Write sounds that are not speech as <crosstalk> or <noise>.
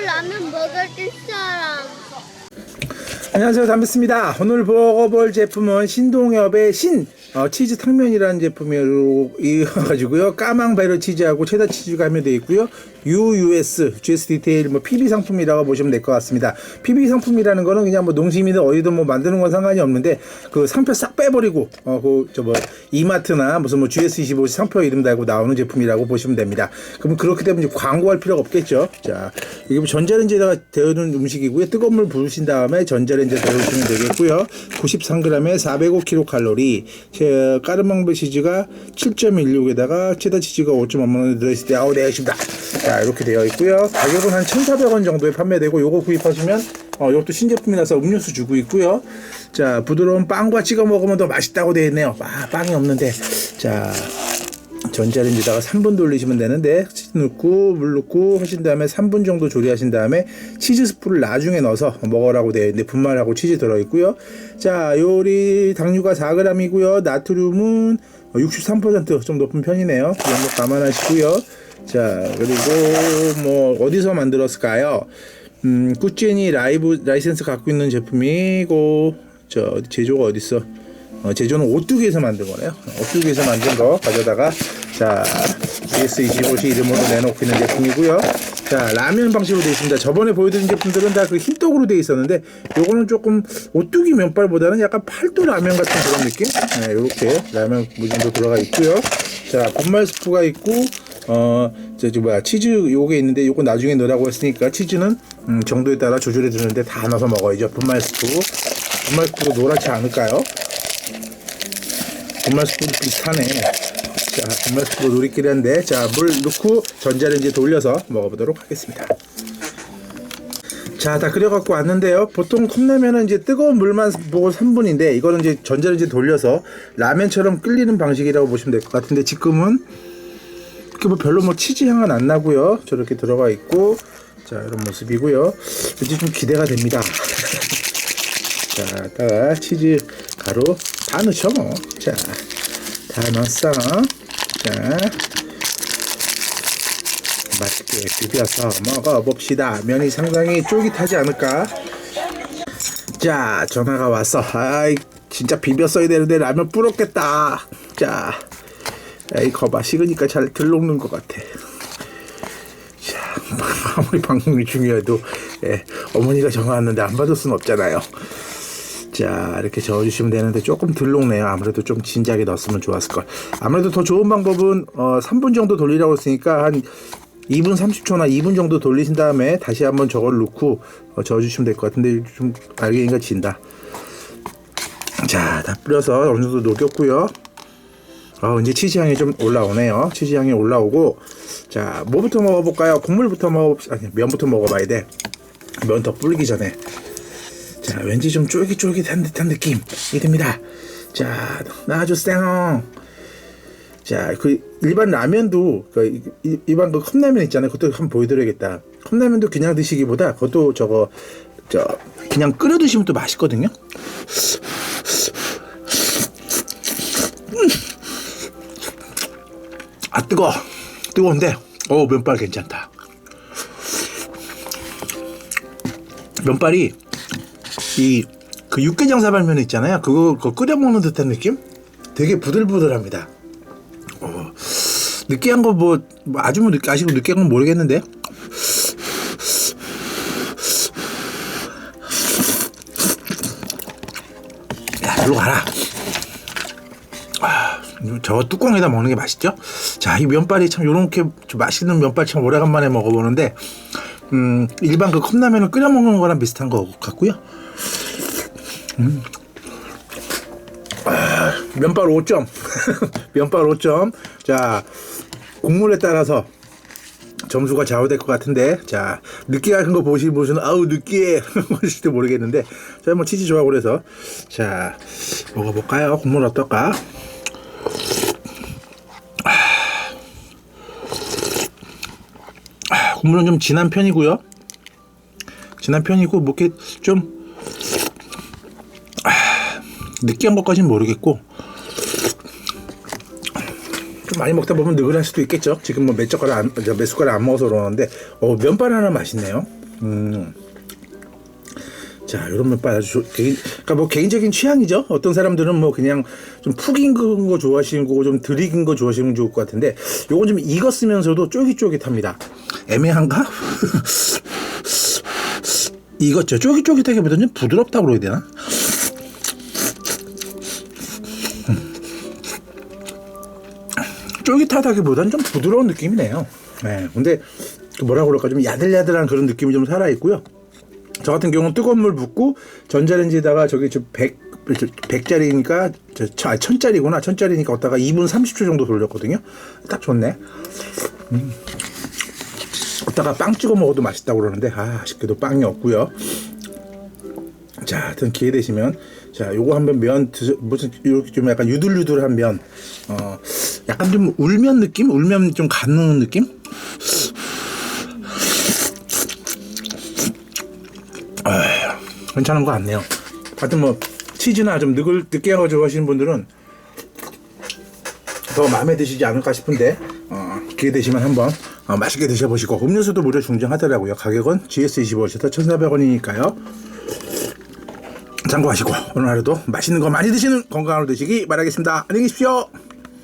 라면 먹을 사람. 안녕하세요 담배스입니다 오늘 먹어볼 제품은 신동엽의 신 어, 치즈 탕면이라는 제품이가지고요 까망 베르 치즈하고 체다 치즈가 함유되어 있고요 UUS, GS 디테일, 뭐 PB 상품이라고 보시면 될 것 같습니다. PB 상품이라는 거는 그냥 뭐 농심이든 어디든 뭐 만드는 건 상관이 없는데 그 상표 싹 빼버리고 어그저뭐 이마트나 무슨 뭐 GS25 상표 이름 달고 나오는 제품이라고 보시면 됩니다. 그럼 그렇기 때문에 광고할 필요가 없겠죠. 자 이게 뭐 전자레인지에다가 데우는 음식이고요. 뜨거운 물 부으신 다음에 전자레인지 에 데우시면 되겠고요. 93g에 405kcal, 제 까르망베 치즈가 7.16에다가 체다 치즈가 5.5만 들어있을 때 아우 네 아쉽다. 자 이렇게 되어 있고요. 가격은 한 1,400원 정도에 판매되고 요거 구입하시면 어, 이것도 신제품이라서 음료수 주고 있고요. 자 부드러운 빵과 찍어 먹으면 더 맛있다고 되어 있네요. 아, 빵이 없는데 자 전자레인지다가 3분 돌리시면 되는데 치즈 넣고 물 넣고 하신 다음에 3분 정도 조리하신 다음에 치즈 스프를 나중에 넣어서 먹으라고 되어 있는데 분말하고 치즈 들어 있고요. 자 요리 당류가 4g이고요. 나트륨은 63%좀 높은 편이네요. 이런 거 감안하시고요. 자 그리고 뭐 어디서 만들었을까요? 음 꾸준히 라이브 라이센스 갖고 있는 제품이고 저 제조가 어디 있어? 어, 제조는 오뚜기에서 만든 거네요. 오뚜기에서 만든 거 가져다가 자 GS25시 이름으로 내놓고 있는 제품이고요. 자 라면 방식으로 되어 있습니다. 저번에 보여드린 제품들은 다 그 흰떡으로 되어 있었는데 요거는 조금 오뚜기 면발보다는 약간 팔도 라면 같은 그런 느낌? 네, 이렇게 라면 무진도 들어가 있고요. 자 분말 스프가 있고 어, 저기 뭐야 치즈 요게 있는데 요거 나중에 넣으라고 했으니까 치즈는 음, 정도에 따라 조절해 주는데 다 넣어서 먹어야죠. 분말 스프. 분말 스프도 노랗지 않을까요? 분말 스프도 비슷하네. 자, 분말 스프 노리끼리 한데, 자, 물 넣고 전자레인지에 돌려서 먹어보도록 하겠습니다. 자, 다 끓여갖고 왔는데요. 보통 컵라면은 이제 뜨거운 물만 보고 3분인데, 이거는 이제 전자레인지 돌려서 라면처럼 끓이는 방식이라고 보시면 될 것 같은데, 지금은 이렇게 뭐 별로 뭐 치즈 향은 안 나고요. 저렇게 들어가 있고, 자, 이런 모습이고요. 왠지 좀 기대가 됩니다. <laughs> 자, 다가 치즈 가루 다 넣죠 뭐. 자, 다 넣었어. 자, 맛있게 비벼서 먹어봅시다. 면이 상당히 쫄깃하지 않을까? 자, 전화가 왔어. 아이, 진짜 비벼 써야 되는데 라면 불었겠다. 자, 에이, 거봐. 식으니까 잘 들녹는 것 같아. 자, <laughs> 아무리 방송이 중요해도, 예, 어머니가 전화 왔는데 안 받을 수는 없잖아요. 자 이렇게 저어주시면 되는데 조금 덜 녹네요. 아무래도 좀 진작에 넣었으면 좋았을걸. 아무래도 더 좋은 방법은 어, 3분 정도 돌리라고 했으니까 한 2분 30초나 2분 정도 돌리신 다음에 다시 한번 저걸 넣고 어, 저어주시면 될 것 같은데 좀 알갱이가 진다. 자 다 뿌려서 어느 정도 녹였고요. 어, 이제 치즈 향이 좀 올라오네요. 치즈 향이 올라오고 자 뭐부터 먹어볼까요? 국물부터 먹어봅시다 아니 면부터 먹어봐야 돼 면 더 불기 전에 자, 왠지 좀 쫄깃쫄깃한 듯한 느낌이 듭니다. 자, 나와주세요. 자, 그 일반 라면도 그 이- 일반 그 컵라면 있잖아요. 그것도 한번 보여드려야겠다. 컵라면도 그냥 드시기보다 그것도 저거 저 그냥 끓여 드시면 또 맛있거든요. 아 뜨거, 뜨거운데, 어 면발 괜찮다. 면발이 이 그 육개장 사 발면 있잖아요. 그거, 그거 끓여 먹는 듯한 느낌? 되게 부들부들합니다. 어, 느끼한 거 뭐, 뭐 아주 뭐 느끼, 아시고 느끼한 건 모르겠는데. 야, 일로 가라. 아, 저 뚜껑에다 먹는 게 맛있죠? 자, 이 면발이 참 요렇게 좀 맛있는 면발 참 오래간만에 먹어보는데, 음, 일반 그 컵라면을 끓여 먹는 거랑 비슷한 거 같고요. 아, 면발 5점. <laughs> 면발 5점. 자, 국물에 따라서 점수가 좌우될 것 같은데, 자, 느끼한 거 보시, 보시는, 아우, 느끼해. <laughs> 보실지 모르겠는데, 자, 뭐 치즈 좋아하고 그래서, 자, 먹어볼까요? 국물 어떨까? 아, 국물은 좀 진한 편이고요. 진한 편이고, 뭐 이렇게 좀, 느끼한 것까지는 모르겠고 좀 많이 먹다 보면 느글할 수도 있겠죠. 지금 뭐 몇 젓가락 안, 저몇 숟가락 안 먹어서 그러는데 어, 면발 하나 맛있네요. 음. 자, 이런 면발 아주 좋, 개인, 그러니까 뭐 개인적인 취향이죠. 어떤 사람들은 뭐 그냥 좀 푹 익은 거 좋아하시는 거고 좀 덜 익은 거 좋아하시는 거 좋을 것 같은데 요건 좀 익었으면서도 쫄깃쫄깃합니다. 애매한가? <laughs> 익었죠. 쫄깃쫄깃하기보다는 좀 부드럽다고 그래야 되나? 쫄깃하다기보다는 좀 부드러운 느낌이 네요. 네, 근데 그 뭐라 그럴까 좀 야들야들한 그런 느낌이 좀 살아 있고요. 저 같은 경우는 뜨거운 물 붓고 전자레인지에다가 저기 저 100, 100짜리니까 저, 저, 아, 1000짜리구나. 1000짜리니까 어디다가 2분 30초 정도 돌렸거든요. 딱 좋네. 음. 어디다가 빵 찍어 먹어도 맛있다고 그러는데 아, 아쉽게도 빵이 없고요. 자, 하여튼 기회 되시면 자, 요거 한번 면 드셔 무슨 이렇게 좀 약간 유들유들한 면. 어, 약간 좀 울면 느낌? 울면 좀 가는 느낌? 아, 괜찮은 거 같네요. 하여튼 뭐 치즈나 좀 느글 느끼한 거 좋아하시는 분들은 더 마음에 드시지 않을까 싶은데 어, 기회 되시면 한번 어, 맛있게 드셔보시고 음료수도 무료 중정하더라고요. 가격은 GS25에서 1,400원이니까요. 참고하시고 오늘 하루도 맛있는 거 많이 드시는 건강한 하루 되시기 바라겠습니다. 안녕히 계십시오.